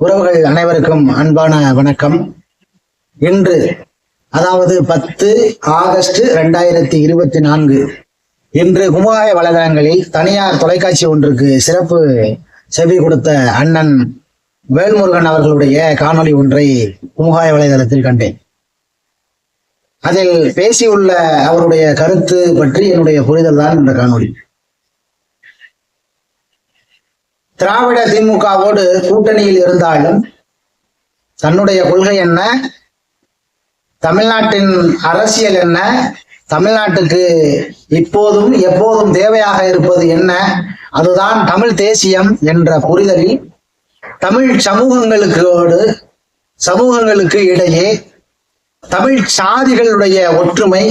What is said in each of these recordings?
உறவுகள் அனைவருக்கும் அன்பான வணக்கம். இன்று அதாவது பத்து ஆகஸ்ட் ரெண்டாயிரத்தி இருபத்தி நான்கு இன்று குமுகாய வலைதளங்களில் தனியார் தொலைக்காட்சி ஒன்றுக்கு சிறப்பு செவி கொடுத்த அண்ணன் வேல்முருகன் அவர்களுடைய காணொளி ஒன்றை குமுகாய வலைதளத்தில் கண்டேன். அதில் பேசியுள்ள அவருடைய கருத்து பற்றி என்னுடைய புரிதல் தான் இந்த காணொளி. திராவிட திமுகவோடு கூட்டணியில் இருந்தாலும் தன்னுடைய கொள்கை என்ன? தமிழ்நாட்டின் அரசியல் என்ன? தமிழ்நாட்டுக்கு இப்போதும் எப்போதும் தேவையாக இருப்பது என்ன? அதுதான் தமிழ் தேசியம் என்ற புரிதலில் தமிழ் சமூகங்களுக்கோடு சமூகங்களுக்கு இடையே தமிழ் சாதிகளுடைய ஒற்றுமை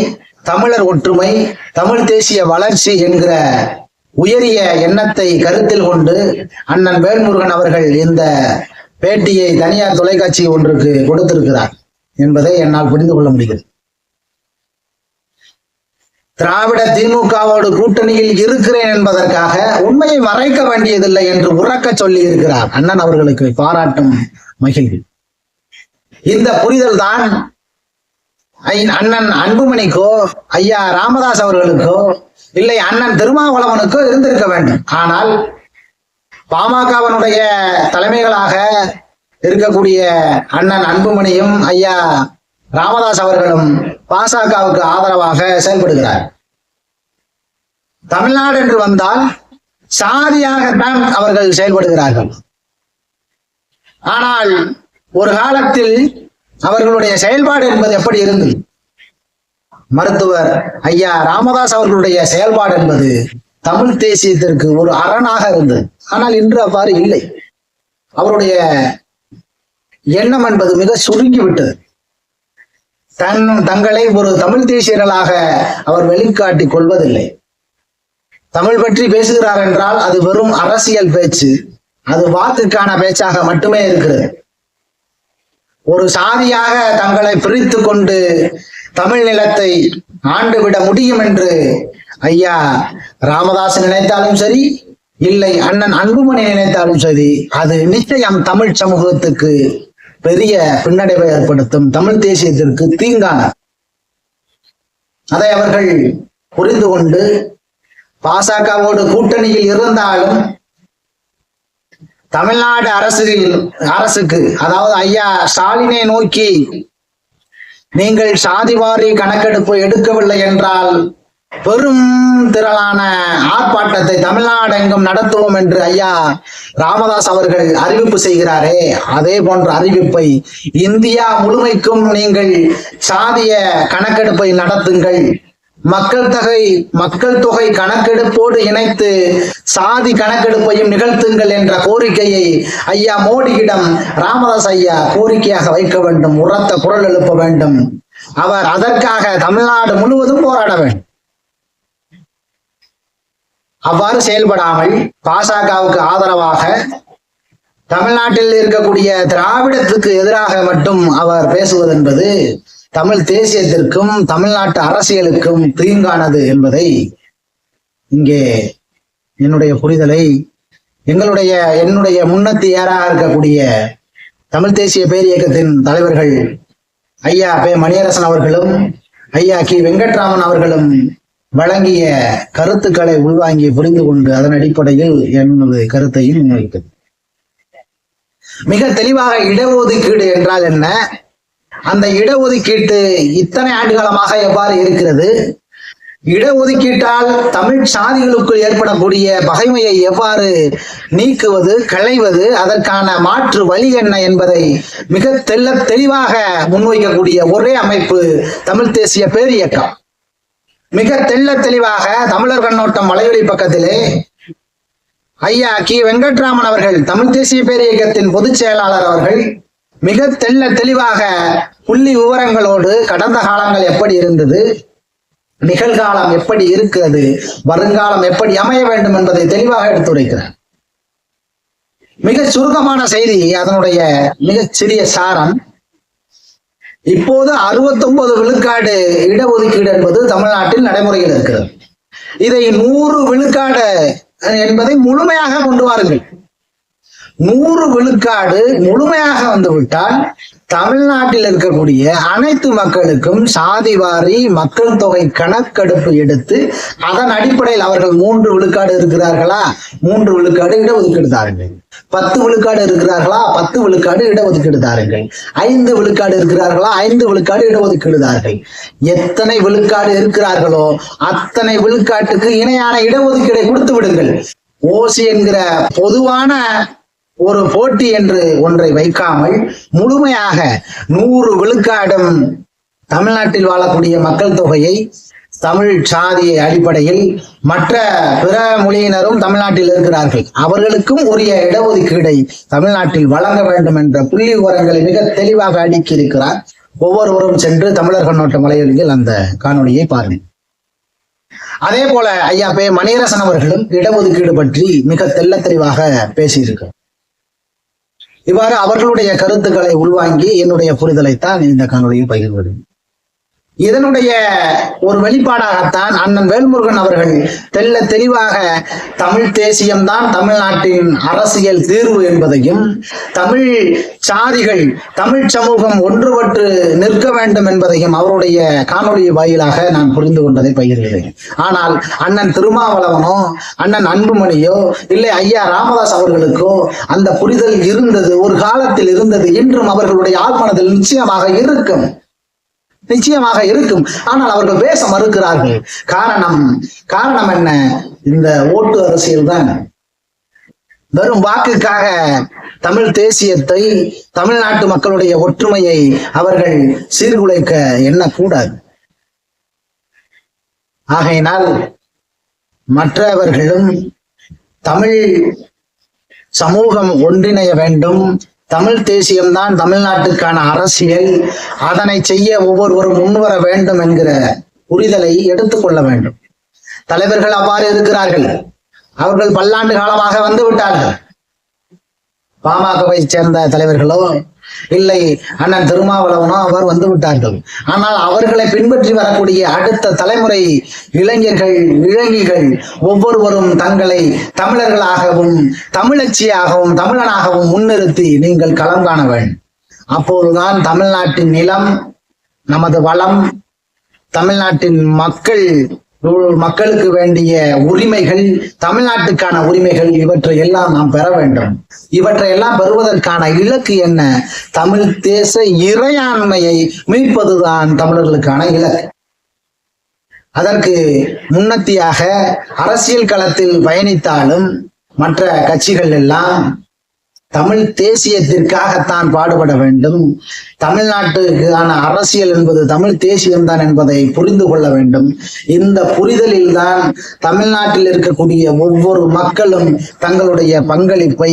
தமிழர் ஒற்றுமை தமிழ் தேசிய வளர்ச்சி என்கிற உயரிய எண்ணத்தை கருத்தில் கொண்டு அண்ணன் வேல்முருகன் அவர்கள் இந்த பேட்டியை தனியார் தொலைக்காட்சி ஒன்றுக்கு கொடுத்திருக்கிறார் என்பதை என்னால் புரிந்து கொள்ள முடிகிறது. திராவிட திமுகவோடு கூட்டணியில் இருக்கிறேன் என்பதற்காக உண்மையை மறைக்க வேண்டியதில்லை என்று உறக்க சொல்லி இருக்கிறார் அண்ணன் அவர்களுக்கு பாராட்டும் மகிழ்வு. இந்த புரிதல் தான் அண்ணன் அன்புமணிக்கோ ஐயா ராமதாஸ் அவர்களுக்கோ இல்லை அண்ணன் திருமாவளவனுக்கோ இருந்திருக்க வேண்டும். ஆனால் பாமகவனுடைய தலைமைகளாக இருக்கக்கூடிய அண்ணன் அன்புமணியும் ஐயா ராமதாஸ் அவர்களும் பாசகவுக்கு ஆதரவாக செயல்படுகிறார். தமிழ்நாடு என்று வந்தால் சாதியாகத்தான் அவர்கள் செயல்படுகிறார்கள். ஆனால் ஒரு காலத்தில் அவர்களுடைய செயல்பாடு என்பது எப்படி இருந்தது? மருத்துவர் ஐயா ராமதாஸ் அவர்களுடைய செயல்பாடு என்பது தமிழ் தேசியத்திற்கு ஒரு அரணாக இருந்தது. ஆனால் இன்று அவ்வாறு இல்லை. அவருடைய எண்ணம் என்பது மிக சுருங்கிவிட்டது தன் தங்களை ஒரு தமிழ் தேசியர்களாக அவர் வெளிக்காட்டிக் கொள்வதில்லை. தமிழ் பற்றி பேசுகிறார் என்றால் அது வெறும் அரசியல் பேச்சு. அது வாக்குக்கான பேச்சாக மட்டுமே இருக்கிறது. ஒரு சாதியாக தங்களை பிரித்து கொண்டு தமிழ் நிலத்தை ஆண்டுவிட முடியும் என்று ஐயா ராமதாஸ் நினைத்தாலும் சரி இல்லை அண்ணன் அன்புமணி நினைத்தாலும் சரி அது நிச்சயம் தமிழ் சமூகத்துக்கு பெரிய பின்னடைவை ஏற்படுத்தும் தமிழ் தேசியத்திற்கு தீங்கான. அதை அவர்கள் புரிந்து கொண்டு பாசகவோடு கூட்டணியில் இருந்தாலும் தமிழ்நாடு அரசில் அரசுக்கு அதாவது ஐயா ஸ்டாலினை நோக்கி நீங்கள் சாதிவாரி கணக்கெடுப்பு எடுக்கவில்லை என்றால் பெரும் திரளான ஆர்ப்பாட்டத்தை தமிழ்நாடு எங்கும் நடத்துவோம் என்று ஐயா ராமதாஸ் அவர்கள் அறிவிப்பு செய்கிறாரே. அதே போன்ற அறிவிப்பை இந்தியா முழுமைக்கும் நீங்கள் சாதிய கணக்கெடுப்பை நடத்துங்கள். மக்கள் தொகை மக்கள் தொகை கணக்கெடுப்போடு இணைத்து சாதி கணக்கெடுப்பையும் நிகழ்த்துங்கள் என்ற கோரிக்கையை ஐயா மோடியிடம் ராமதாஸ் ஐயா கோரிக்கையாக வைக்க வேண்டும் உரத்த குரல் எழுப்ப வேண்டும். அவர் அதற்காக தமிழ்நாடு முழுவதும் போராட வேண்டும். அவ்வாறு செயல்படாமல் பாசகவுக்கு ஆதரவாக தமிழ்நாட்டில் இருக்கக்கூடிய திராவிடத்துக்கு எதிராக மட்டும் அவர் பேசுவது என்பது தமிழ் தேசியத்திற்கும் தமிழ்நாட்டு அரசியலுக்கும் தீங்கானது என்பதை இங்கே என்னுடைய புரிதலை எங்களுடைய என்னுடைய முன்னத்தியாராக இருக்கக்கூடிய தமிழ் தேசிய பேரியக்கத்தின் தலைவர்கள் ஐயா பே மணியரசன் அவர்களும் ஐயா கி வெங்கட்ராமன் அவர்களும் வழங்கிய கருத்துக்களை உள்வாங்கி புரிந்து கொண்டு அதன் அடிப்படையில் எனது கருத்தையும் முன்வைத்தது. மிக தெளிவாக இடஒதுக்கீடு என்றால் என்ன? அந்த இடஒதுக்கீட்டு இத்தனை ஆண்டுகாலமாக எவ்வாறு இருக்கிறது? இடஒதுக்கீட்டால் தமிழ் சாதிகளுக்குள் ஏற்படக்கூடிய பகைமையை எவ்வாறு நீக்குவது களைவது அதற்கான மாற்று வழி என்ன என்பதை மிக தெல்ல தெளிவாக முன்வைக்கக்கூடிய ஒரே அமைப்பு தமிழ் தேசிய பேரியக்கம். மிக தெல்ல தெளிவாக தமிழர் கண்ணோட்டம் வலையொலி பக்கத்திலே ஐயா கி. வெங்கட்ராமன் அவர்கள் தமிழ் தேசிய பேரியக்கத்தின் பொதுச் செயலாளர் அவர்கள் மிக தெள்ள தெளிவாக புள்ளி விவரங்களோடு கடந்த காலங்கள் எப்படி இருந்தது? நிகழ்காலம் எப்படி இருக்கிறது? வருங்காலம் எப்படி அமைய வேண்டும் என்பதை தெளிவாக எடுத்துரைக்கிறார். மிக சுருக்கமான செய்தி அதனுடைய மிகச் சிறிய சாரம். இப்போது 69 விழுக்காடு இடஒதுக்கீடு என்பது தமிழ்நாட்டில் நடைமுறையில் இருக்கிறது. இதை நூறு விழுக்காடு என்பதை முழுமையாக கொண்டு வாருங்கள். நூறு விழுக்காடு முழுமையாக வந்து விட்டால் தமிழ்நாட்டில் இருக்கக்கூடிய அனைத்து மக்களுக்கும் சாதி வாரி மக்கள் தொகை கணக்கெடுப்பு எடுத்து அதன் அடிப்படையில் அவர்கள் மூன்று விழுக்காடு இருக்கிறார்களா? மூன்று விழுக்காடு இடஒதுக்கீடு தாருங்கள். பத்து விழுக்காடு இருக்கிறார்களா? பத்து விழுக்காடு இடஒதுக்கீடு தாருங்கள். ஐந்து விழுக்காடு இருக்கிறார்களா? ஐந்து விழுக்காடு இடஒதுக்கீடு தாருங்கள். எத்தனை விழுக்காடு இருக்கிறார்களோ அத்தனை விழுக்காட்டுக்கு இணையான இடஒதுக்கீடை கொடுத்து விடுங்கள். ஓசி என்கிற பொதுவான ஒரு போட்டி என்று ஒன்றை வைக்காமல் முழுமையாக நூறு விழுக்காடும் தமிழ்நாட்டில் வாழக்கூடிய மக்கள் தொகையை தமிழ் சாதி அடிப்படையில் மற்ற பிற மொழியினரும் தமிழ்நாட்டில் இருக்கிறார்கள். அவர்களுக்கும் உரிய இடஒதுக்கீடை தமிழ்நாட்டில் வழங்க வேண்டும் என்ற புள்ளி விவரங்களை மிக தெளிவாக அடுக்கி இருக்கிறார் ஒவ்வொருவரும் சென்று தமிழர் கண்ணோட்ட மலையொலியில் அந்த காணொளியை பாருங்கள். அதே போல ஐயா பே மணியரசன் அவர்களும் இடஒதுக்கீடு பற்றி மிக தெல்ல தெளிவாக பேசியிருக்கிறார். இவ்வாறு அவர்களுடைய கருத்துக்களை உள்வாங்கி என்னுடைய புரிதலைத்தான் இந்த காணொலியில் பகிர்வது இதனுடைய ஒரு வெளிப்பாடாகத்தான் அண்ணன் வேல்முருகன் அவர்கள் தெல்ல தெளிவாக தமிழ் தேசியம்தான் தமிழ்நாட்டின் அரசியல் தீர்வு என்பதையும் தமிழ் சாதிகள் தமிழ் சமூகம் ஒன்றுபட்டு நிற்க வேண்டும் என்பதையும் அவருடைய காணொளி வாயிலாக நான் புரிந்து கொண்டதை பகிர்கிறேன். ஆனால் அண்ணன் திருமாவளவனோ அண்ணன் அன்புமணியோ இல்லை ஐயா ராமதாஸ் அவர்களுக்கோ அந்த புரிதல் இருந்தது ஒரு காலத்தில் இருந்தது இன்றும் அவர்களுடைய ஆழ்மனதில் நிச்சயமாக இருக்கும். நிச்சயமாக இருக்கும். ஆனால் அவர்கள் பேச மறுக்கிறார்கள். காரணம் காரணம் என்ன? இந்த ஓட்டு அரசியல் தான். வெறும் வாக்குக்காக தமிழ் தேசியத்தை தமிழ்நாட்டு மக்களுடைய ஒற்றுமையை அவர்கள் சீர்குலைக்க எண்ணக்கூடாது. ஆகையினால் மற்றவர்களும் தமிழ் சமூகம் ஒன்றிணைய வேண்டும். தமிழ் தேசியம்தான் தமிழ்நாட்டுக்கான அரசியல். அதனை செய்ய ஒவ்வொருவரும் முன்வர வேண்டும் என்கிற புரிதலை எடுத்துக்கொள்ள வேண்டும். தலைவர்கள் அவ்வாறு இருக்கிறார்கள். அவர்கள் பல்லாண்டு காலமாக வந்து விட்டார்கள். பாமகவை சேர்ந்த தலைவர்களோ இல்லை அண்ணன் திருமாவளவனோ அவர் வந்து விட்டார்கள். ஆனால் அவர்களை பின்பற்றி வரக்கூடிய அடுத்த தலைமுறை இளைஞர்கள் இளைஞர்கள் ஒவ்வொருவரும் தங்களை தமிழர்களாகவும் தமிழச்சியாகவும் தமிழனாகவும் முன்னிறுத்தி நீங்கள் களம் காண வேண்டும். அப்போதுதான் தமிழ்நாட்டின் நிலம் நமது வளம் தமிழ்நாட்டின் மக்கள் மக்களுக்கு வேண்டிய உரிமைகள் தமிழ்நாட்டுக்கான உரிமைகள் இவற்றை எல்லாம் நாம் பெற வேண்டும். இவற்றை எல்லாம் பெறுவதற்கான இலக்கு என்ன? தமிழ் தேச இறையாண்மையை மீட்பதுதான் தமிழர்களுக்கான இலக்கு. அதற்கு முன்னத்தியாக அரசியல் களத்தில் பயணித்தாலும் மற்ற கட்சிகள் எல்லாம் தமிழ் தேசியத்திற்காகத்தான் பாடுபட வேண்டும். தமிழ்நாட்டுக்கான அரசியல் என்பது தமிழ் தேசியம்தான் என்பதை புரிந்து கொள்ள வேண்டும். இந்த புரிதலில் தான் தமிழ்நாட்டில் இருக்கக்கூடிய ஒவ்வொரு மக்களும் தங்களுடைய பங்களிப்பை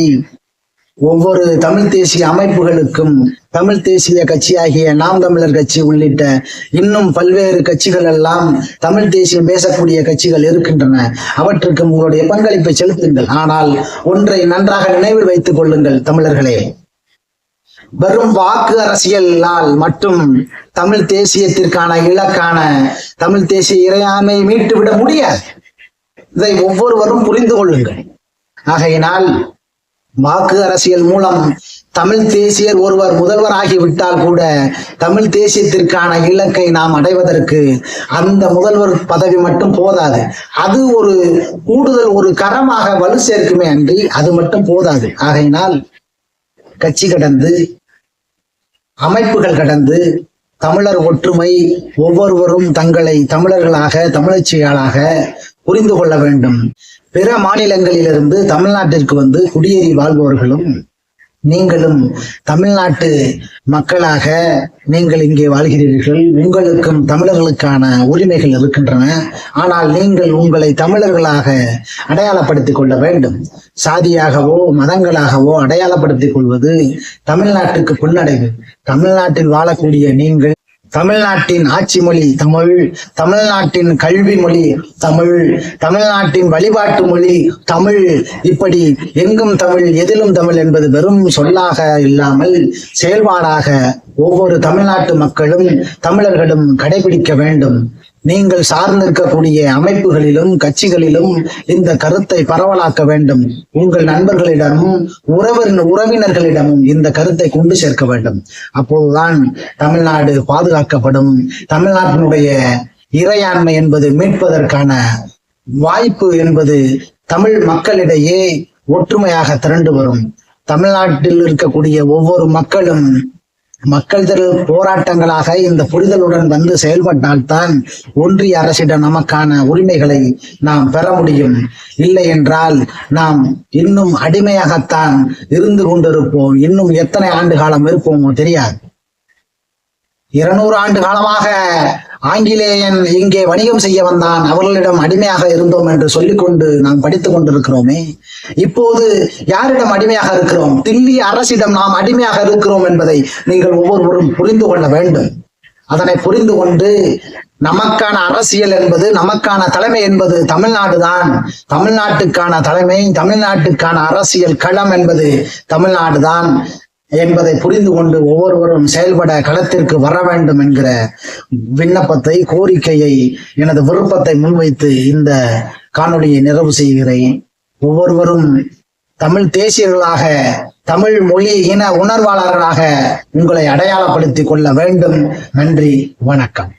ஒவ்வொரு தமிழ் தேசிய அமைப்புகளுக்கும் தமிழ் தேசிய கட்சியாகிய நாம் தமிழர் கட்சி உள்ளிட்ட இன்னும் பல்வேறு கட்சிகள் எல்லாம் தமிழ் தேசியம் பேசக்கூடிய கட்சிகள் இருக்கின்றன. அவற்றுக்கும் உங்களுடைய பங்களிப்பை செலுத்துங்கள். ஆனால் ஒன்றை நன்றாக நினைவில் வைத்துக் கொள்ளுங்கள் தமிழர்களே. வெறும் வாக்கு அரசியலால் மட்டும் தமிழ் தேசியத்திற்கான இலக்கான தமிழ் தேசிய இறையாமை மீட்டுவிட முடியாது. இதை ஒவ்வொருவரும் புரிந்து கொள்ளுங்கள். ஆகையினால் வாக்கு அரசியல் மூலம் தமிழ் தேசியர் ஒருவர் முதல்வர் ஆகிவிட்டால் கூட தமிழ் தேசியத்திற்கான இலக்கை நாம் அடைவதற்கு அந்த முதல்வர் பதவி மட்டும் போதாது. அது ஒரு கூடுதல் ஒரு கரமாக வலு சேர்க்குமே அன்றி அது மட்டும் போதாது. ஆகையினால் கட்சி கடந்து அமைப்புகள் கடந்து தமிழர் ஒற்றுமை ஒவ்வொருவரும் தங்களை தமிழர்களாக தமிழச்சியாளாக புரிந்து கொள்ள வேண்டும். பிற மாநிலங்களிலிருந்து தமிழ்நாட்டிற்கு வந்து குடியேறி வாழ்பவர்களும் நீங்களும் தமிழ்நாட்டு மக்களாக நீங்கள் இங்கே வாழ்கிறீர்கள். உங்களுக்கும் தமிழர்களுக்கான உரிமைகள் இருக்கின்றன. ஆனால் நீங்கள் உங்களை தமிழர்களாக அடையாளப்படுத்திக் கொள்ள வேண்டும். சாதியாகவோ மதங்களாகவோ அடையாளப்படுத்திக் கொள்வது தமிழ்நாட்டுக்கு பின்னடைவு. தமிழ்நாட்டில் வாழக்கூடிய நீங்கள் தமிழ்நாட்டின் ஆட்சி மொழி தமிழ் தமிழ்நாட்டின் கல்வி மொழி தமிழ் தமிழ்நாட்டின் வழிபாட்டு மொழி தமிழ். இப்படி எங்கும் தமிழ் எதிலும் தமிழ் என்பது வெறும் சொல்லாக இல்லாமல் செயல்பாடாக ஒவ்வொரு தமிழ்நாட்டு மக்களும் தமிழர்களும் கடைபிடிக்க வேண்டும். நீங்கள் சார்ந்திருக்கக்கூடிய அமைப்புகளிலும் கட்சிகளிலும் இந்த கருத்தை பரவலாக்க வேண்டும். உங்கள் நண்பர்களிடமும் உறவின் உறவினர்களிடமும் இந்த கருத்தை கொண்டு சேர்க்க வேண்டும். அப்போதுதான் தமிழ்நாடு பாதுகாக்கப்படும். தமிழ்நாட்டினுடைய இறையாண்மை என்பது மீட்பதற்கான வாய்ப்பு என்பது தமிழ் மக்களிடையே ஒற்றுமையாக திரண்டு வரும். தமிழ்நாட்டில் இருக்கக்கூடிய ஒவ்வொரு மக்களும் மக்கள் திரு போராட்டங்களாக இந்த புரிதலுடன் வந்து செயல்பட்டால்தான் ஒன்றிய அரசிடம் நமக்கான உரிமைகளை நாம் பெற முடியும். இல்லை என்றால் நாம் இன்னும் அடிமையாகத்தான் இருந்து கொண்டிருப்போம். இன்னும் எத்தனை ஆண்டு காலம் இருப்போமோ தெரியாது. இருநூறு ஆண்டு காலமாக ஆங்கிலேயன் இங்கே வணிகம் செய்ய வந்தான். அவர்களிடம் அடிமையாக இருந்தோம் என்று சொல்லிக்கொண்டு நாம் படித்துக் கொண்டிருக்கிறோமே. இப்போது யாரிடம் அடிமையாக இருக்கிறோம்? தில்லி அரசிடம் நாம் அடிமையாக இருக்கிறோம் என்பதை நீங்கள் ஒவ்வொருவரும் புரிந்து கொள்ள வேண்டும். அதனை புரிந்து கொண்டு நமக்கான அரசியல் என்பது நமக்கான தலைமை என்பது தமிழ்நாடு தான். தமிழ்நாட்டுக்கான தலைமை தமிழ்நாட்டுக்கான அரசியல் களம் என்பது தமிழ்நாடு தான். என்பதை புரிந்து கொண்டு ஒவ்வொருவரும் செயல்பட களத்திற்கு வர வேண்டும் என்கிற விண்ணப்பத்தை கோரிக்கையை எனது விருப்பத்தை முன்வைத்து இந்த காணொலியை நிறைவு செய்கிறேன். ஒவ்வொருவரும் தமிழ் தேசியர்களாக தமிழ் மொழி இன உணர்வாளர்களாக உங்களை அடையாளப்படுத்திக் கொள்ள வேண்டும். நன்றி வணக்கம்.